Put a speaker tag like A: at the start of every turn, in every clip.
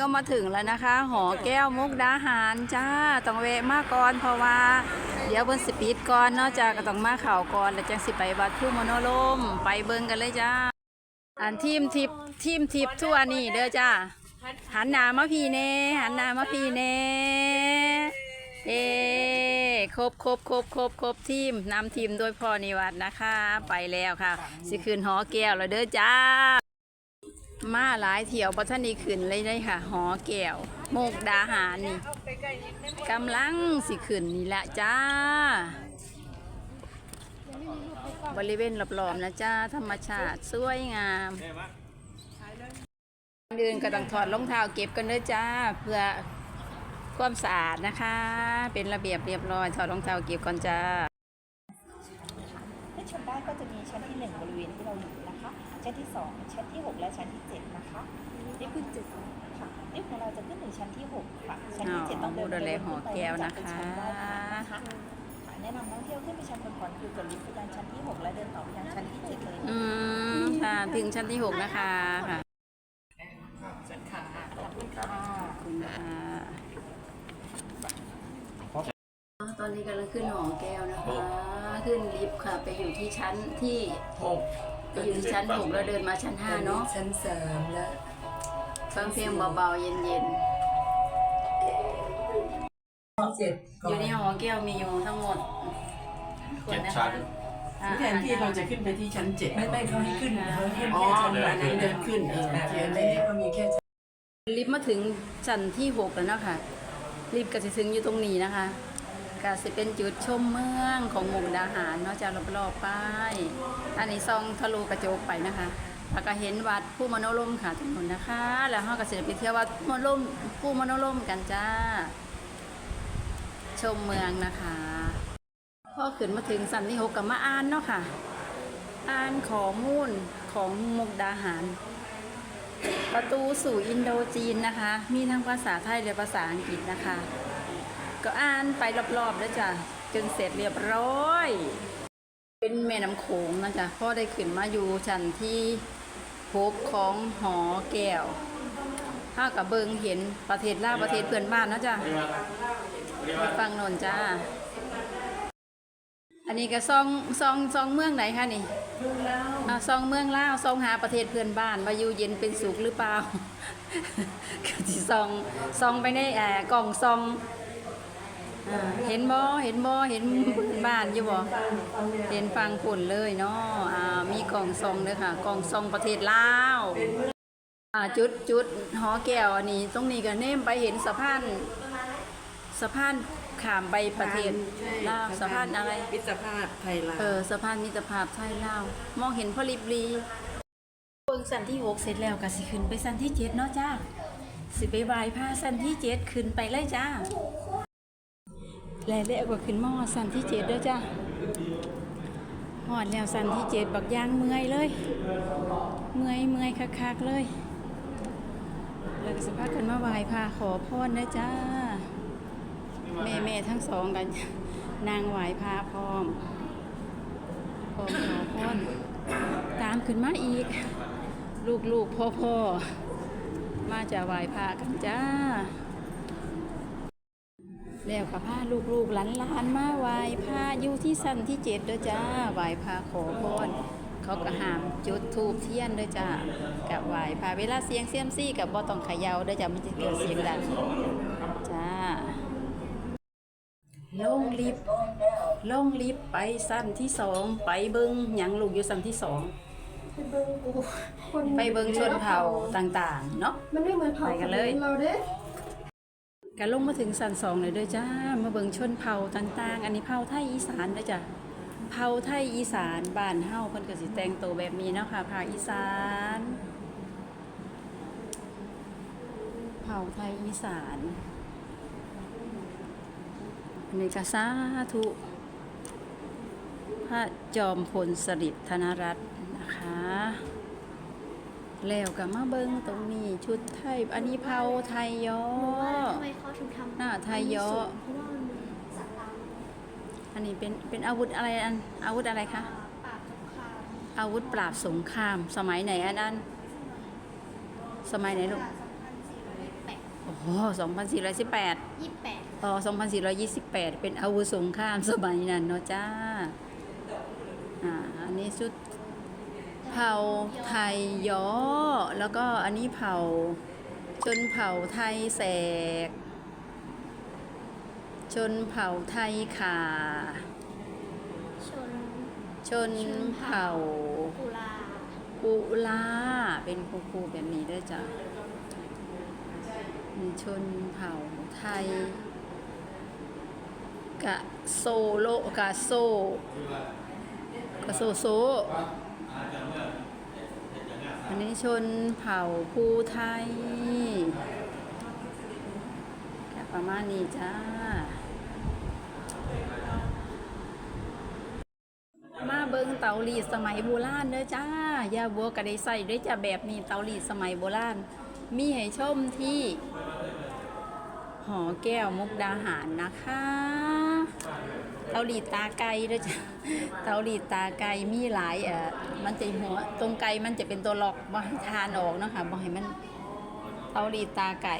A: ก็มาถึงแล้วนะคะ หอแก้วมุกดาหารจ้าต้องแวะมาก่อนเพราะว่า เดี๋ยวบนสปิดก่อนนอกจากก็ต้องมาข่าวก่อน แล้วจังสิไปวัดผู้มโนลมไปเบิงกันเลยจ้า อันทีมทิปทีมทิปทั่วนี่เด้อจ้าหันหน้ามาพี่เน่หันหน้ามาพี่เน่เอครบครบครบครบครบทีมนำทีมโดยพ่อนิวัฒน์นะคะ ไปแล้วค่ะ สิคืนหอแก้วแล้วเด้อจ้า มาหลายเที่ยวบัท่านนี้ขึ้นเลยได้ค่ะ หอแก้วโมกดาหารนี่กำลังสิขึ้นนี่แหละจ้า บริเวณรอบๆนะจ้า ธรรมชาติสวยงามเดินก็ต้องถอดรองเท้าเก็บกันด้อจ้า เพื่อความสะอาดนะคะ เป็นระเบียบเรียบร้อย ถอดรองเท้าเก็บก่อนจ้า
B: ที่ชมได้ก็จะมีชั้นที่1บริเวณที่เราอยู่ ชั้นที่ 2 ชั้นที่ 6 และชั้นที่ 7 นะคะลิฟต์ขึ้นเจ็ดค่ะลิฟต์ของเราจะขึ้นถึงชั้นที่ 6 ค่ะ ชั้นที่ 7 ต้องเดิน
A: ดูแลหอแก้วนะคะ
B: เดินขึ้นไปนะคะค่ะแนะนำนักท่องเที่ยวขึ้นไปชั้นบนก่อนคือกดลิฟต์ไปยังชั้นที่ 6 และเดินต่อไปยังชั้นที่ 7 เลย
A: อืมค่ะถึงชั้นที่หกนะคะค่ะ
B: ขอบคุณค่ะ
A: ขอบคุณค่ะตอนนี้กำลังขึ้นหอแก้วนะคะ ขึ้นลิฟต์ค่ะ ไปอยู่ที่ชั้นที่
C: ห ก
A: ไปอยู่ที่ชั้นหกแล้วเดินมาชั้นห้าเนาะ
C: ชั้นสามแล้ว
A: ฟังเพลงเบาๆเย็น
C: เจ็ด
A: ๆอยู่ในหอแก้วมีอยู่ทั้งหมดคนนะ
D: เจ็ดชั้
A: คะ
D: น
A: อ่า
E: แทนที่เราจะขึ้นไปที่ชั้นเจ็ด
C: ไม่ไม่เขาให้ขึ้นเขาให้
E: อ๋อ
C: แค่ชั้น
E: อันนั้นเดินขึ้นเออ
C: แต่
E: เทียน
C: ในนี้ก็มีแค่ชั้น
A: ลิฟต์มาถึงชั้นที่หกแล้วเนาะคะลิฟต์ก็จะถึงอยู่ตรงนี้นะคะ ก็จะเป็นจุดชมเมืองของมุกดาหารเนาะจะรอบๆไปอันนี้ซองทะลุกระจกไปนะคะแล้วก็เห็นวัดผู้มโนรมค่ะทุกคนนะคะ แล้วเราก็จะไปเที่ยววัดมโนรมผู้มโนรมกันจ้า ชมเมืองนะคะพ่อขึ้นมาถึงสันที่หกกับมาอ่านเนาะค่ะ อ่านข้อมูลของมุกดาหาร ประตูสู่อินโดจีนนะคะ มีทั้งภาษาไทยและภาษาอังกฤษนะคะ ก็อ่านไปรอบๆแล้วจ้ะจนเสร็จเรียบร้อย เป็นแม่น้ำโขงนะจ๊ะพ่อได้ขึ้นมาอยู่ชั้นที่หกของหอแก้วถ้ากับเบิงเห็นประเทศลาวประเทศเพื่อนบ้านนะจ๊ะฟังนนจ้า อันนี้ก็ซองซองซองเมืองไหนคะนี่ซองเมืองลาวซองหาประเทศเพื่อนบ้านว่าอยู่เย็นเป็นสุขหรือเปล่าก็สิซองซองไปในแอร์กล่องซอง อ่าเห็นบ่เห็นบ่เห็นเพื่อนบ้านอยู่บ่เห็นฟังผลเลยเนาะอ่ามีกล่องซองเด้อค่ะกล่องซองประเทศลาวอ่าจุดจุดหอแก้วอันนี้ตรงนี้ก็เนมไปเห็นสะพานสะพานข้ามไปประเทศลาวสะพานอะไร
E: มิตรภาพไทยลาว
A: เออสะพานมิตรภาพไทยลาวมองเห็นพอลิบลีเบิ่งสันที่หกเสร็จแล้วก็สิขึ้นไปสันที่เจ็ดเนาะจ้าสิไปไหว้พระสันที่เจ็ดขึ้นไปเลยจ้า แล้วแล้วก็ขึ้นมอสันที่เจ็ดเด้อจ้าหอดแล้วสันที่เจ็ดบักย่างเมื่อยเลย เมื่อยเมื่อยคักๆเลยแล้วก็สิพากันมาไหว้พระขอพรเด้อจ้าแม่แม่ทั้งสองกัน นางไหวพาพร้อมพร้อมขอพรตามขึ้นมาอีก ลูกลูกพ่อพ่อมาจะไหวพากันจ้า แล้วกับพาลูกลูกหลานหลานๆมาไหวพาอยู่ที่สันที่เจ็ดเด้อจ้าไหวพาขอพรเขาก็หามจุดทูบเทียนเด้อจ้ากับไหวพาเวลาเสียงเซียมซี่กับบ่ต้องเขย่าเด้อจ้ามันจะเกิดเสียงดังจ้าลงลิฟต์ลงลิฟต์ไปสั้นที่สองไปเบิงหยังลูกอยู่สั้นที่สองไปเบิงชนเผ่าต่างๆ เนาะ
F: มันไม่เหมือนเผา
A: ไปกันเลย
F: ของเราเด้
A: กันลงมาถึงสันสองเลยด้วยจ้า มาเบิงชนเผ่าต่างๆ อันนี้เผ่าไทยอีสานเด้อจ้ะเผ่าไทยอีสานบ้านเฮาเพิ่นก็สิแต่งตัวแบบนี้เนาะค่ะภาคอีสานเผ่าไทยอีสานอันนี้ก็สาธุพระจอมพลสฤษดิ์ธนรัตน์นะคะ แล้วก็มาเบิ้งตรงนี้ชุดไทย อันนี้เผาไทยย้อ
F: ทำไม เขาถึงทำ
A: หน้าไทยย้อ
F: เพราะว่ามันมีสัตว์ลาม
A: อันนี้เป็นเป็นอาวุธอะไรอันอาวุธอะไรคะ
F: ปราบสงคราม
A: อาวุธปราบสงคราม สมัยไหนอันนั้นสมัยไหนลูก
F: สองพันสี่ร้อยแปด
A: อ้โห2418
F: ยี่สิบแปด
A: ต่อ2428 เป็นอาวุธสงครามสมัยนั้นเนาะจ้าอ่าอันนี้ชุดเผ่าไทยย้อ แล้วก็อันนี้เผ่าชนเผ่าไทยแสก ชนเผ่าไทยขา
F: ชน
A: ชนเผ่า
F: กุลา
A: กุลาเป็นคูคูแบบนี้ด้วยจ้ะชนเผ่าไทยกะโซโลกะโซกะโซโซอันนี้ชนเผ่าภูไทยกะประมาณนี้จ้า มาเบิงเตาหลีสมัยโบราณเด้อจ้ายาบัวกระไดใส่ด้วยจ้ะแบบนี้เตาหลีสมัยโบราณมีให้ชมที่หอแก้วมุกดาหารนะคะ เตาหลีตาไก่เด้อจ้ะเตาหลีตาไก่มีหลายเอ่อมันจะหัวตรงไก่มันจะเป็นตัวหลอกบ่ให้ทานออกนะคะบ่ให้มันเตาหลีตาไก่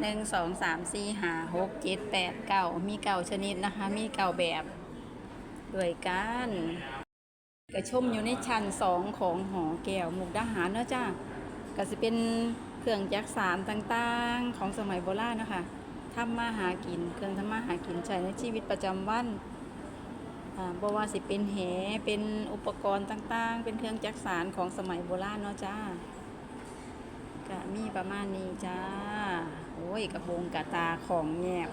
A: หนึ่งสองสามสี่ห้าหกเจ็ดแปดเก้ามีเก่าชนิดนะคะ มีเก่าแบบ ด้วยกันกระชมอยู่ในชั้นสองของหอแก้วมุกดาหารเนาะจ้าก็จะเป็นเครื่องจักสารต่างๆ ของสมัยโบราณนะคะทำมาหากิน เครื่องทำมาหากินใช้ในชีวิตประจำวันบว่าสิเป็นแหเป็นอุปกรณ์ต่างๆ เป็นเครื่องจักสารของสมัยโบราณเนาะจ้าก็มีประมาณนี้จ้า โอ้ยกระบงกระตาของแงบ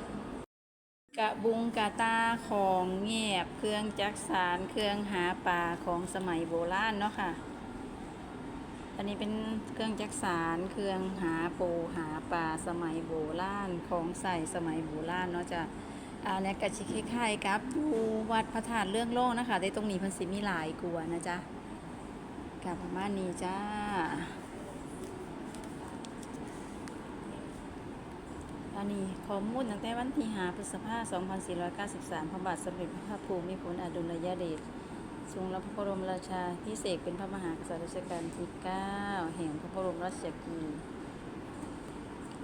A: กระบุงกระตาของเงียบเครื่องจักสารเครื่องหาปลาของสมัยโบราณเนาะค่ะ อันนี้เป็นเครื่องจักสารเครื่องหาปูหาปลาสมัยโบราณของใส่สมัยโบราณเนาะจ้ะอันนี้กระชิคล้ายๆกับอยู่วัดพระธาตุเรื่องโลกนะคะแต่ตรงนี้พันสิมีหลายกลัวนะจ๊ะกับประมาณนี้จ้า อันนี้ข้อมูลตั้งแต่วันที่5พฤษภาคม2493 พระบาทสมเด็จพระภูมิพลอดุลยเดชทรงรับพระบรมราชาพิเศษเป็นพระมหากษัตริย์รัชกาลที่ 9 แห่งพระบรมราชกี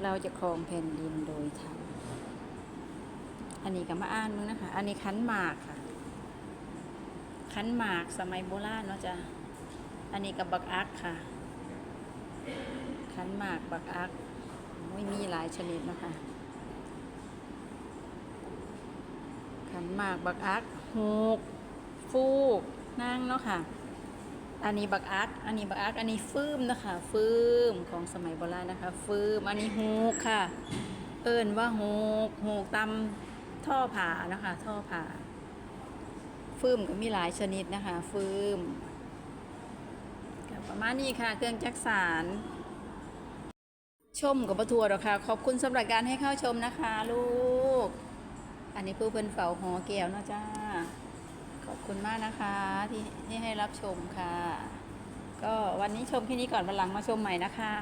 A: เราจะครองแผ่นดินโดยธรรมอันนี้ก็มาอ่านมึงนะคะ อันนี้ขันหมากค่ะขันหมากสมัยโบราณเนาะจ้ะ อันนี้กับบักอักค่ะขันหมากบักอัก ไม่มีหลายชนิดนะคะขันหมากบักอักหูก ฟูกนางเนาะค่ะ อันนี้บักอัก อันนี้บักอัก อันนี้ฟืมนะคะ ฟืมของสมัยโบราณนะคะ ฟืมอันนี้หูกค่ะ เอิญว่าหูกหูกตำท่อผานะคะ ท่อผาฟืมก็มีหลายชนิดนะคะ ฟืมประมาณนี้ค่ะ เครื่องจักสาร ชมกับประทัวหรอกค่ะ ขอบคุณสำหรับการให้เข้าชมนะคะ ลูก อันนี้ผู้เพิ่นเฝ้าหอแก้วเนาะจ้า ขอบคุณมากนะคะที่ที่ให้รับชมค่ะ ก็วันนี้ชมแค่นี้ก่อนวันหลังมาชมใหม่นะคะ